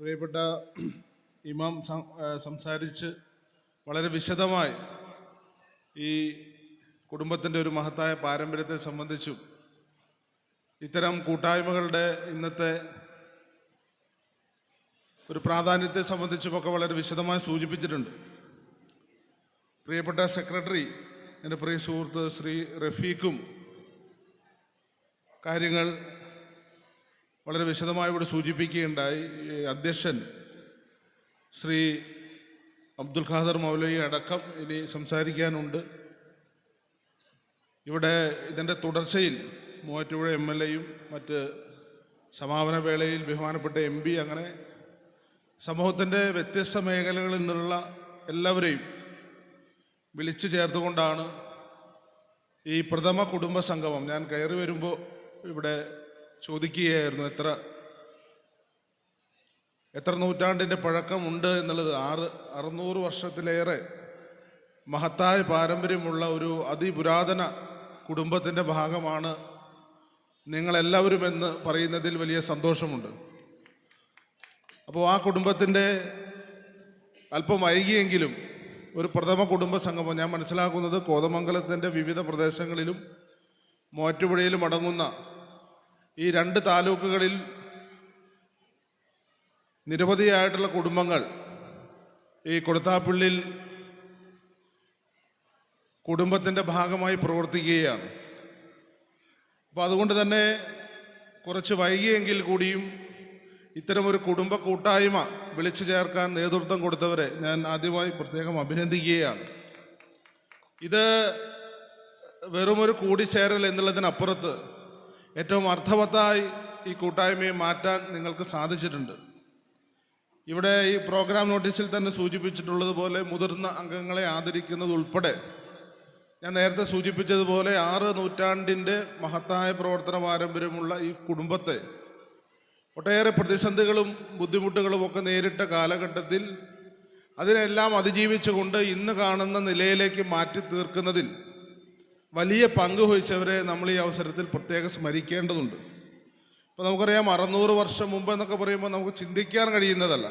പ്രിയപ്പെട്ട ഇമാം സംസാരിച്ച് വളരെ വിശദമായി ഈ കുടുംബത്തിന്റെ ഒരു മഹത്തായ പാരമ്പര്യത്തെ സംബന്ധിച്ചും ഇത്തരം കൂട്ടായ്മകളുടെ ഇന്നത്തെ ഒരു പ്രാധാന്യത്തെ സംബന്ധിച്ചുമൊക്കെ വളരെ വിശദമായി സൂചിപ്പിച്ചിട്ടുണ്ട്. പ്രിയപ്പെട്ട സെക്രട്ടറി എന്റെ പ്രിയ സുഹൃത്ത് ശ്രീ റഫീഖും കാര്യങ്ങൾ വളരെ വിശദമായി ഇവിടെ സൂചിപ്പിക്കുകയുണ്ടായി അധ്യക്ഷൻ ശ്രീ അബ്ദുൽ ഖാദർ മൗലവി അടക്കം ഇനി സംസാരിക്കാനുണ്ട്. ഇവിടെ ഇതിന്റെ തുടർച്ചയിൽ മൂവാറ്റുപുഴ എം എൽ എയും മറ്റ് സമാപന വേളയിൽ ബഹുമാനപ്പെട്ട എം പി അങ്ങനെ സമൂഹത്തിന്റെ വ്യത്യസ്ത മേഖലകളിൽ നിന്നുള്ള എല്ലാവരെയും വിളിച്ചു ചേർത്തുകൊണ്ടാണ് ഈ പ്രഥമ കുടുംബ സംഗമം. ഞാൻ കയറി വരുമ്പോൾ ഇവിടെ ചോദിക്കുകയായിരുന്നു എത്ര എത്ര നൂറ്റാണ്ടിന്റെ പഴക്കമുണ്ട് എന്നുള്ളത്? ആറ് അറുന്നൂറ് വർഷത്തിലേറെ മഹത്തായ പാരമ്പര്യമുള്ള ഒരു അതിപുരാതന കുടുംബത്തിന്റെ ഭാഗമാണ് നിങ്ങളെല്ലാവരും എന്ന് പറയുന്നതിൽ വലിയ സന്തോഷമുണ്ട്. അപ്പോൾ ആ കുടുംബത്തിന്റെ അല്പം വൈകിയെങ്കിലും ഒരു പ്രഥമ കുടുംബ സംഗമം ഞാൻ മനസ്സിലാക്കുന്നത് കോതമംഗലത്തിന്റെ വിവിധ പ്രദേശങ്ങളിലും മോറ്റുപുഴയിലും അടങ്ങുന്ന ഈ രണ്ട് താലൂക്കുകളിൽ നിരവധിയായിട്ടുള്ള കുടുംബങ്ങൾ ഈ കൊടുത്താപ്പിള്ളിൽ കുടുംബത്തിന്റെ ഭാഗമായി പ്രവർത്തിക്കുകയാണ്. അപ്പോൾ അതുകൊണ്ട് തന്നെ കുറച്ച് വൈകിയെങ്കിൽ കൂടിയും ഇത്തരമൊരു കുടുംബ കൂട്ടായ്മ വിളിച്ചു ചേർക്കാൻ നേതൃത്വം കൊടുത്തവരെ ഞാൻ ആദ്യമായി പ്രത്യേകം അഭിനന്ദിക്കുകയാണ്. ഇത് വെറുമൊരു കൂടിച്ചേരൽ എന്നുള്ളതിനപ്പുറത്ത് ഏറ്റവും അർത്ഥവത്തായി ഈ കൂട്ടായ്മയെ മാറ്റാൻ നിങ്ങൾക്ക് സാധിച്ചിട്ടുണ്ട്. ഇവിടെ ഈ പ്രോഗ്രാം നോട്ടീസിൽ തന്നെ സൂചിപ്പിച്ചിട്ടുള്ളതുപോലെ മുതിർന്ന അംഗങ്ങളെ ആദരിക്കുന്നത് ഉൾപ്പെടെ ഞാൻ നേരത്തെ സൂചിപ്പിച്ചതുപോലെ ആറ് നൂറ്റാണ്ടിന്റെ മഹത്തായ പ്രവർത്തന പാരമ്പര്യമുള്ള ഈ കുടുംബത്തെ ഒട്ടേറെ പ്രതിസന്ധികളും ബുദ്ധിമുട്ടുകളും ഒക്കെ നേരിട്ട കാലഘട്ടത്തിൽ അതിനെല്ലാം അതിജീവിച്ചുകൊണ്ട് ഇന്ന് കാണുന്ന നിലയിലേക്ക് മാറ്റി തീർക്കുന്നതിൽ വലിയ പങ്ക് വഹിച്ചവരെ നമ്മൾ ഈ അവസരത്തിൽ പ്രത്യേകം സ്മരിക്കേണ്ടതുണ്ട്. ഇപ്പോൾ നമുക്കറിയാം അറുന്നൂറ് വർഷം മുമ്പ് എന്നൊക്കെ പറയുമ്പോൾ നമുക്ക് ചിന്തിക്കാൻ കഴിയുന്നതല്ല.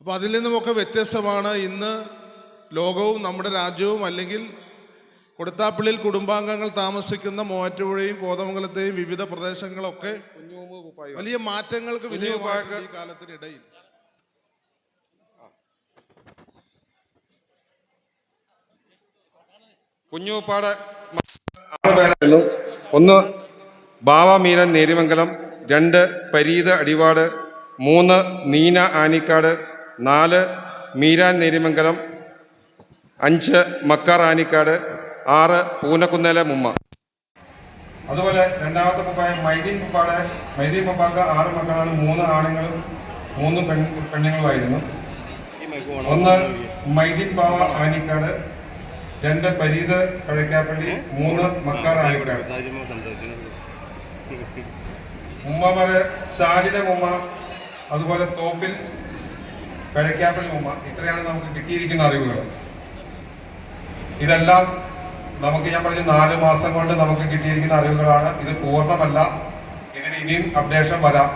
അപ്പോൾ അതിൽ നിന്നുമൊക്കെ വ്യത്യസ്തമാണ് ഇന്ന് ലോകവും നമ്മുടെ രാജ്യവും അല്ലെങ്കിൽ കൊടുത്താപ്പള്ളിയിൽ കുടുംബാംഗങ്ങൾ താമസിക്കുന്ന മൂവാറ്റുപുഴയും കോതമംഗലത്തെയും വിവിധ പ്രദേശങ്ങളൊക്കെ വലിയ മാറ്റങ്ങൾക്ക് വിനിയോഗ കാലത്തിനിടയിൽ. കുഞ്ഞുപ്പാട് ആറ് പേരായിരുന്നു ഒന്ന് ബാവ മീരൻ നേരിമംഗലം രണ്ട് പരീത് അടിവാട് മൂന്ന് നീന ആനിക്കാട് നാല് മീരാൻ നേരിമംഗലം അഞ്ച് മക്കാർ ആനിക്കാട് ആറ് പൂനക്കുന്നേല മുമ്മ. അതുപോലെ രണ്ടാമത്തെ കുപ്പായ മൈരീൻ കുപ്പാട് മൈരീൻ കുപ്പാക്ക് ആറ് മക്കളാണ് മൂന്ന് ആണുങ്ങളും മൂന്ന് പെൺ പെണ്ണുങ്ങളുമായിരുന്നു. ഒന്ന് മൈദീൻ ബാവ ആനിക്കാട് രണ്ട് പരീത് കഴക്കാപ്പള്ളി മൂന്ന് മക്കാർ ഉമ്മ ഉമ്മമാര് ഷാരിന ഉമ്മ അതുപോലെ തോപ്പിൽ കഴക്കാപ്പള്ളി ഉമ്മ ഇത്രയാണ് നമുക്ക് കിട്ടിയിരിക്കുന്ന അറിവുകൾ. ഇതെല്ലാം നമുക്ക് ഞാൻ പറഞ്ഞ നാല് മാസം കൊണ്ട് നമുക്ക് കിട്ടിയിരിക്കുന്ന അറിവുകളാണ്. ഇത് പൂർണമല്ല. ഇതിന് ഇനിയും അപ്ഡേഷൻ വരാം.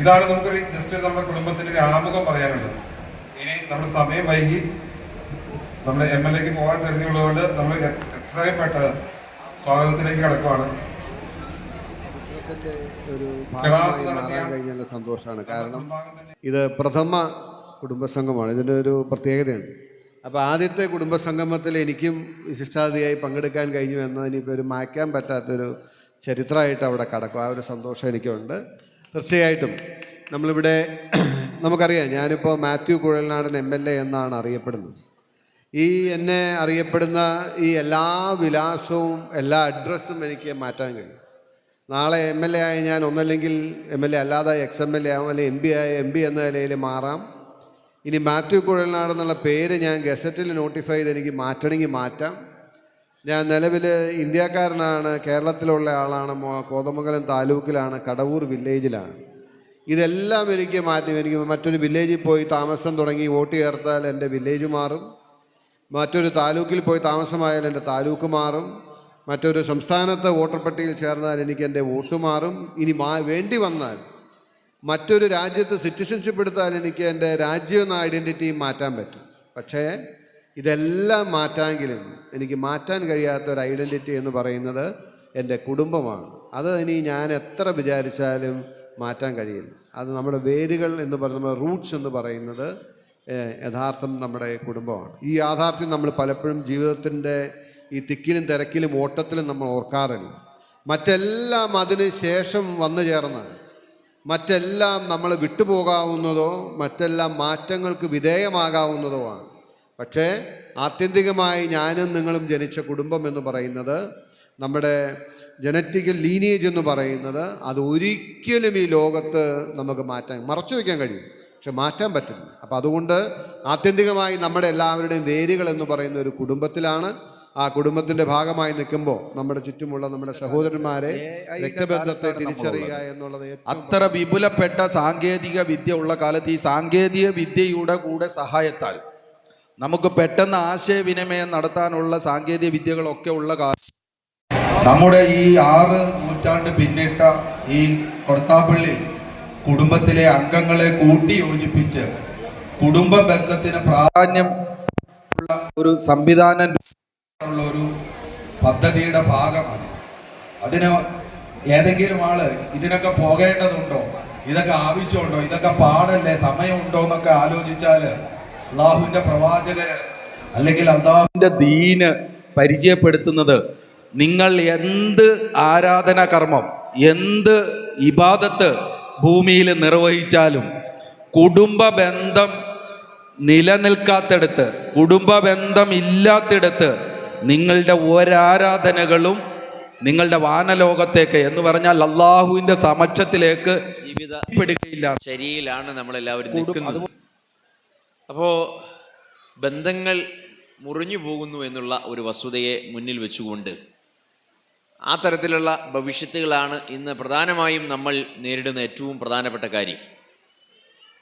ഇതാണ് നമുക്കൊരു ജസ്റ്റ് നമ്മുടെ കുടുംബത്തിന് ഒരു ആമുഖം പറയാനുള്ളത്. ഇനി നമ്മുടെ സമയം വൈകി. നമ്മൾ എം എൽ എക്ക് പോകാൻ തന്നെയുള്ളതുകൊണ്ട് നമ്മൾ എത്രയും പെട്ടെന്ന് സ്വാഗതത്തിലേക്ക് കടക്കുവാണ്. ഒരു ഭാഗമായി മാറാൻ കഴിഞ്ഞാൽ സന്തോഷമാണ് കാരണം ഇത് പ്രഥമ കുടുംബസംഗമാണ്. ഇതിന്റെ ഒരു പ്രത്യേകതയാണ് അപ്പോൾ ആദ്യത്തെ കുടുംബസംഗമത്തിൽ എനിക്കും വിശിഷ്ടാതിയായി പങ്കെടുക്കാൻ കഴിഞ്ഞു എന്നതിനിപ്പോൾ ഒരു മായ്ക്കാൻ പറ്റാത്തൊരു ചരിത്രമായിട്ട് അവിടെ കടക്കും. ആ ഒരു സന്തോഷം എനിക്കുണ്ട്. തീർച്ചയായിട്ടും നമ്മളിവിടെ നമുക്കറിയാം ഞാനിപ്പോൾ Mathew Kuzhalnadan M L A എന്നാണ് അറിയപ്പെടുന്നത്. ഈ എന്നെ അറിയപ്പെടുന്ന ഈ എല്ലാ വിലാസവും എല്ലാ അഡ്രസ്സും എനിക്ക് മാറ്റാൻ കഴിയും. നാളെ എം എൽ എ ആയി ഞാൻ ഒന്നല്ലെങ്കിൽ എം എൽ എ അല്ലാതെ എക്സ് എം എൽ എ ആവും അല്ലെങ്കിൽ എം പി ആയ എം പി എന്ന നിലയിൽ മാറാം. ഇനി മാത്യു കുഴൽനാട് എന്നുള്ള പേര് ഞാൻ ഗസറ്റിൽ നോട്ടിഫൈ ചെയ്ത് എനിക്ക് മാറ്റണമെങ്കിൽ മാറ്റാം. ഞാൻ നിലവിൽ ഇന്ത്യക്കാരനാണ് കേരളത്തിലുള്ള ആളാണ് കോതമംഗലം താലൂക്കിലാണ് കടവൂർ വില്ലേജിലാണ് ഇതെല്ലാം എനിക്ക് മാറ്റി. എനിക്ക് മറ്റൊരു വില്ലേജിൽ പോയി താമസം തുടങ്ങി വോട്ട് ചേർത്താൽ എന്റെ വില്ലേജ് മാറും. മറ്റൊരു താലൂക്കിൽ പോയി താമസമായാൽ എന്റെ താലൂക്ക് മാറും. മറ്റൊരു സംസ്ഥാനത്തെ വോട്ടർ പട്ടികയിൽ ചേർന്നാൽ എനിക്ക് എന്റെ വോട്ട് മാറും. ഇനി മാ വേണ്ടി വന്നാൽ മറ്റൊരു രാജ്യത്ത് സിറ്റിസൺഷിപ്പ് എടുത്താൽ എനിക്ക് എന്റെ രാജ്യം എന്ന ഐഡന്റിറ്റി മാറ്റാൻ പറ്റും. പക്ഷേ ഇതെല്ലാം മാറ്റാമെങ്കിലും എനിക്ക് മാറ്റാൻ കഴിയാത്ത ഒരു ഐഡന്റിറ്റി എന്ന് പറയുന്നത് എന്റെ കുടുംബമാണ്. അത് ഇനി ഞാൻ എത്ര വിചാരിച്ചാലും മാറ്റാൻ കഴിയില്ല. അത് നമ്മുടെ വേരുകൾ എന്ന് പറയുന്നത് നമ്മുടെ റൂട്ട്സ് എന്ന് പറയുന്നത് യഥാർത്ഥം നമ്മുടെ കുടുംബമാണ്. ഈ യാഥാർത്ഥ്യം നമ്മൾ പലപ്പോഴും ജീവിതത്തിന്റെ ഈ തിക്കിലും തിരക്കിലും ഓട്ടത്തിലും നമ്മൾ ഓർക്കാറില്ല. മറ്റെല്ലാം അതിന് ശേഷം വന്നു ചേർന്നാണ്. മറ്റെല്ലാം നമ്മൾ വിട്ടുപോകാവുന്നതോ മറ്റെല്ലാം മാറ്റങ്ങൾക്ക് വിധേയമാകാവുന്നതോ ആണ് പക്ഷേ ആത്യന്തികമായി ഞാനും നിങ്ങളും ജനിച്ച കുടുംബം എന്ന് പറയുന്നത് നമ്മുടെ ജനറ്റിക്കൽ ലീനിയേജ് എന്ന് പറയുന്നത് അത് ഒരിക്കലും ഈ ലോകത്ത് നമുക്ക് മാറ്റാൻ മറച്ചു വയ്ക്കാൻ കഴിയും പക്ഷെ മാറ്റാൻ പറ്റില്ല. അപ്പം അതുകൊണ്ട് ആത്യന്തികമായി നമ്മുടെ എല്ലാവരുടെയും വേരുകൾ എന്ന് പറയുന്ന ഒരു കുടുംബത്തിലാണ്. ആ കുടുംബത്തിന്റെ ഭാഗമായി നിൽക്കുമ്പോൾ നമ്മുടെ ചുറ്റുമുള്ള നമ്മുടെ സഹോദരന്മാരെ രക്തബന്ധത്തെ തിരിച്ചറിയുക എന്നുള്ളത് അത്ര വിപുലപ്പെട്ട സാങ്കേതിക വിദ്യ ഉള്ള കാലത്ത് ഈ സാങ്കേതിക വിദ്യയുടെ കൂടെ സഹായത്താൽ നമുക്ക് പെട്ടെന്ന് ആശയവിനിമയം നടത്താനുള്ള സാങ്കേതിക വിദ്യകളൊക്കെ ഉള്ള കാലം നമ്മുടെ ഈ ആറ് നൂറ്റാണ്ട് പിന്നിട്ട ഈ കൊടത്താപ്പള്ളി കുടുംബത്തിലെ അംഗങ്ങളെ കൂട്ടി യോജിപ്പിച്ച് കുടുംബ ബന്ധത്തിന് പ്രാധാന്യം ഉള്ള ഒരു സംവിധാനം ഉള്ള ഒരു പദ്ധതിയുടെ ഭാഗമാണ്. അതിന് ഏതെങ്കിലും ആൾ ഇതിനൊക്കെ പോകേണ്ടതുണ്ടോ? ഇതൊക്കെ ആവശ്യമുണ്ടോ? ഇതൊക്കെ പാടല്ലേ? സമയമുണ്ടോ എന്നൊക്കെ ആലോചിച്ചാൽ അള്ളാഹുവിന്റെ പ്രവാചകര് അല്ലെങ്കിൽ അള്ളാഹുവിന്റെ ദീന് പരിചയപ്പെടുത്തുന്നത് നിങ്ങൾ എന്ത് ആരാധന കർമ്മം എന്ത് ഇബാദത്ത് ഭൂമിയിൽ നിർവഹിച്ചാലും കുടുംബ ബന്ധം നിലനിൽക്കാത്തടത്ത് കുടുംബ ബന്ധം ഇല്ലാത്തിടത്ത് നിങ്ങളുടെ ഒരാരാധനകളും നിങ്ങളുടെ വാനലോകത്തേക്ക് എന്ന് പറഞ്ഞാൽ അള്ളാഹുവിന്റെ സമക്ഷത്തിലേക്ക് ജീവിത പെടുകയില്ല ചര്യയിലാണ് നമ്മളെല്ലാവരും നിൽക്കുന്നത്. അപ്പോൾ ബന്ധങ്ങൾ മുറിഞ്ഞു പോകുന്നു എന്നുള്ള ഒരു വസ്തുതയെ മുന്നിൽ വെച്ചുകൊണ്ട് ആ തരത്തിലുള്ള ഭവിഷ്യത്തുകളാണ് ഇന്ന് പ്രധാനമായും നമ്മൾ നേരിടുന്ന ഏറ്റവും പ്രധാനപ്പെട്ട കാര്യം.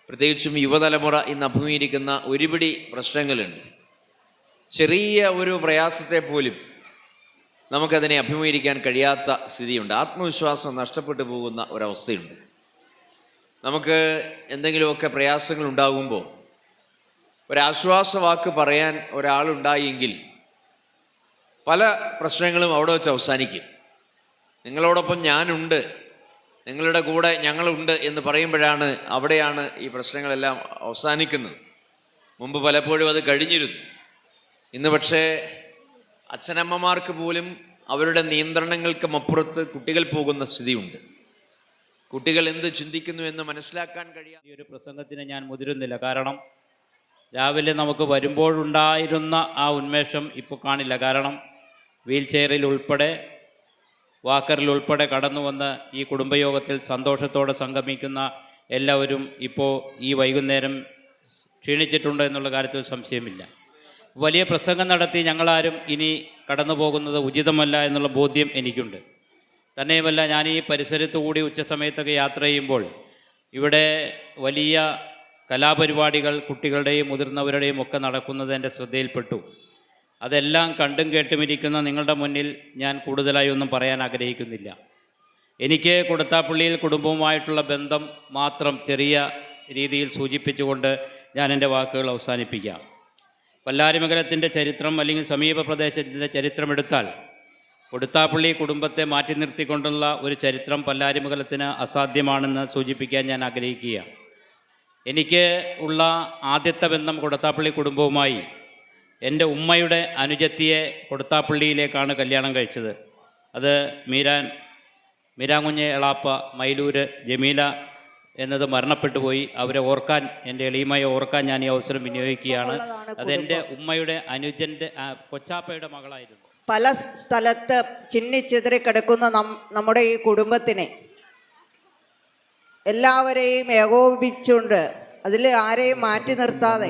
പ്രത്യേകിച്ചും യുവതലമുറ ഇന്ന് അഭിമുഖീകരിക്കുന്ന ഒരുപിടി പ്രശ്നങ്ങളുണ്ട്. ചെറിയ ഒരു പ്രയാസത്തെ പോലും നമുക്കതിനെ അഭിമുഖീകരിക്കാൻ കഴിയാത്ത സ്ഥിതിയുണ്ട്. ആത്മവിശ്വാസം നഷ്ടപ്പെട്ടു പോകുന്ന ഒരവസ്ഥയുണ്ട്. നമുക്ക് എന്തെങ്കിലുമൊക്കെ പ്രയാസങ്ങൾ ഉണ്ടാകുമ്പോൾ ഒരാശ്വാസവാക്ക് പറയാൻ ഒരാളുണ്ടായെങ്കിൽ പല പ്രശ്നങ്ങളും അവിടെ വെച്ച് അവസാനിക്കും. നിങ്ങളോടൊപ്പം ഞാനുണ്ട്. നിങ്ങളുടെ കൂടെ ഞങ്ങളുണ്ട് എന്ന് പറയുമ്പോഴാണ് അവിടെയാണ് ഈ പ്രശ്നങ്ങളെല്ലാം അവസാനിക്കുന്നത്. മുമ്പ് പലപ്പോഴും അത് കഴിഞ്ഞിരുന്നു. ഇന്ന് പക്ഷേ അച്ഛനമ്മമാർക്ക് പോലും അവരുടെ നിയന്ത്രണങ്ങൾക്കും അപ്പുറത്ത് കുട്ടികൾ പോകുന്ന സ്ഥിതിയുണ്ട്. കുട്ടികൾ എന്ത് ചിന്തിക്കുന്നു എന്ന് മനസ്സിലാക്കാൻ കഴിയാത്ത ഈ ഒരു പ്രസംഗത്തിന് ഞാൻ മുതിരുന്നില്ല. കാരണം രാവിലെ നമുക്ക് വരുമ്പോഴുണ്ടായിരുന്ന ആ ഉന്മേഷം ഇപ്പോൾ കാണില്ല. കാരണം വീൽ ചെയറിൽ ഉൾപ്പെടെ വാക്കറിൽ ഉൾപ്പെടെ കടന്നു വന്ന് ഈ കുടുംബയോഗത്തിൽ സന്തോഷത്തോടെ സംഗമിക്കുന്ന എല്ലാവരും ഇപ്പോൾ ഈ വൈകുന്നേരം ക്ഷീണിച്ചിട്ടുണ്ട് എന്നുള്ള കാര്യത്തിൽ സംശയമില്ല. വലിയ പ്രസംഗം നടത്തി ഞങ്ങളാരും ഇനി കടന്നു പോകുന്നത് ഉചിതമല്ല എന്നുള്ള ബോധ്യം എനിക്കുണ്ട്. തന്നെയുമല്ല ഞാൻ ഈ പരിസരത്തു കൂടി ഉച്ചസമയത്തൊക്കെ യാത്ര ചെയ്യുമ്പോൾ ഇവിടെ വലിയ കലാപരിപാടികൾ കുട്ടികളുടെയും മുതിർന്നവരുടെയും ഒക്കെ നടക്കുന്നത് എന്റെ ശ്രദ്ധയിൽപ്പെട്ടു. അതെല്ലാം കണ്ടും കേട്ടുമിരിക്കുന്ന നിങ്ങളുടെ മുന്നിൽ ഞാൻ കൂടുതലായി ഒന്നും പറയാൻ ആഗ്രഹിക്കുന്നില്ല. എനിക്ക് കൊടുത്താപ്പള്ളിയിൽ കുടുംബവുമായിട്ടുള്ള ബന്ധം മാത്രം ചെറിയ രീതിയിൽ സൂചിപ്പിച്ചുകൊണ്ട് ഞാൻ എന്റെ വാക്കുകൾ അവസാനിപ്പിക്കാം. പല്ലാരിമംഗലത്തിന്റെ ചരിത്രം അല്ലെങ്കിൽ സമീപ പ്രദേശത്തിന്റെ ചരിത്രം എടുത്താൽ കൊടുത്താപ്പള്ളി കുടുംബത്തെ മാറ്റി നിർത്തിക്കൊണ്ടുള്ള ഒരു ചരിത്രം പല്ലാരിമംഗലത്തിന് അസാധ്യമാണെന്ന് സൂചിപ്പിക്കാൻ ഞാൻ ആഗ്രഹിക്കുകയാണ്. എനിക്ക് ഉള്ള ആദ്യത്തെ ബന്ധം കൊടുത്താപ്പള്ളി കുടുംബവുമായി എന്റെ ഉമ്മയുടെ അനുജത്തിയെ കൊടുത്താപ്പള്ളിയിലേക്കാണ് കല്യാണം കഴിച്ചത്. അത് മീരാൻ മീരാങ്കുഞ്ഞ് എളാപ്പ മൈലൂര് ജമീല എന്നത് മരണപ്പെട്ടു പോയി. അവരെ ഓർക്കാൻ എന്റെ എളിയമ്മയെ ഓർക്കാൻ ഞാൻ ഈ അവസരം വിനിയോഗിക്കുകയാണ്. അതെന്റെ ഉമ്മയുടെ അനുജന്റെ കൊച്ചാപ്പയുടെ മകളായിരുന്നു. പല സ്ഥലത്ത് ചിന്നിച്ചെതിരെ കിടക്കുന്ന നം നമ്മുടെ ഈ കുടുംബത്തിനെ എല്ലാവരെയും ഏകോപിപ്പിച്ചുകൊണ്ട് അതിൽ ആരെയും മാറ്റി നിർത്താതെ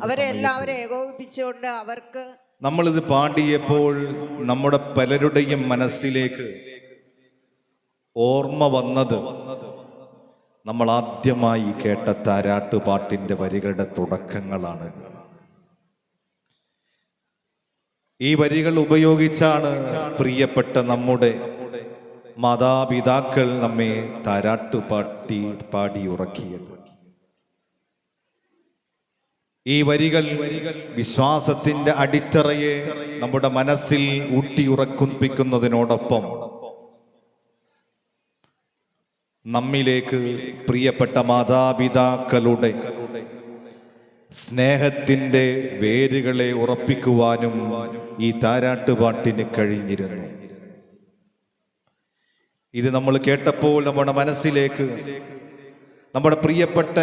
അവരെ എല്ലാവരെയും ഏകോപിപ്പിച്ചുകൊണ്ട് അവർക്ക് നമ്മളിത് പാടിയപ്പോൾ നമ്മുടെ പലരുടെയും മനസ്സിലേക്ക് ഓർമ്മ വന്നത് നമ്മൾ ആദ്യമായി കേട്ട താരാട്ട് പാട്ടിന്റെ വരികളുടെ തുടക്കങ്ങളാണ്. ഈ വരികൾ ഉപയോഗിച്ചാണ് പ്രിയപ്പെട്ട നമ്മുടെ മാതാപിതാക്കൾ നമ്മെ താരാട്ടുപാട്ടി പാടി ഉറക്കിയത് ഈ വരികൾ വിശ്വാസത്തിന്റെ അടിത്തറയെ നമ്മുടെ മനസ്സിൽ ഊട്ടി ഊട്ടിയുറക്കുപ്പിക്കുന്നതിനോടൊപ്പം നമ്മിലേക്ക് പ്രിയപ്പെട്ട മാതാപിതാക്കളുടെ സ്നേഹത്തിന്റെ വേരുകളെ ഉറപ്പിക്കുവാനും ഈ താരാട്ടുപാട്ടിന് കഴിഞ്ഞിരുന്നു. ഇത് നമ്മൾ കേട്ടപ്പോൾ നമ്മുടെ മനസ്സിലേക്ക് നമ്മുടെ പ്രിയപ്പെട്ട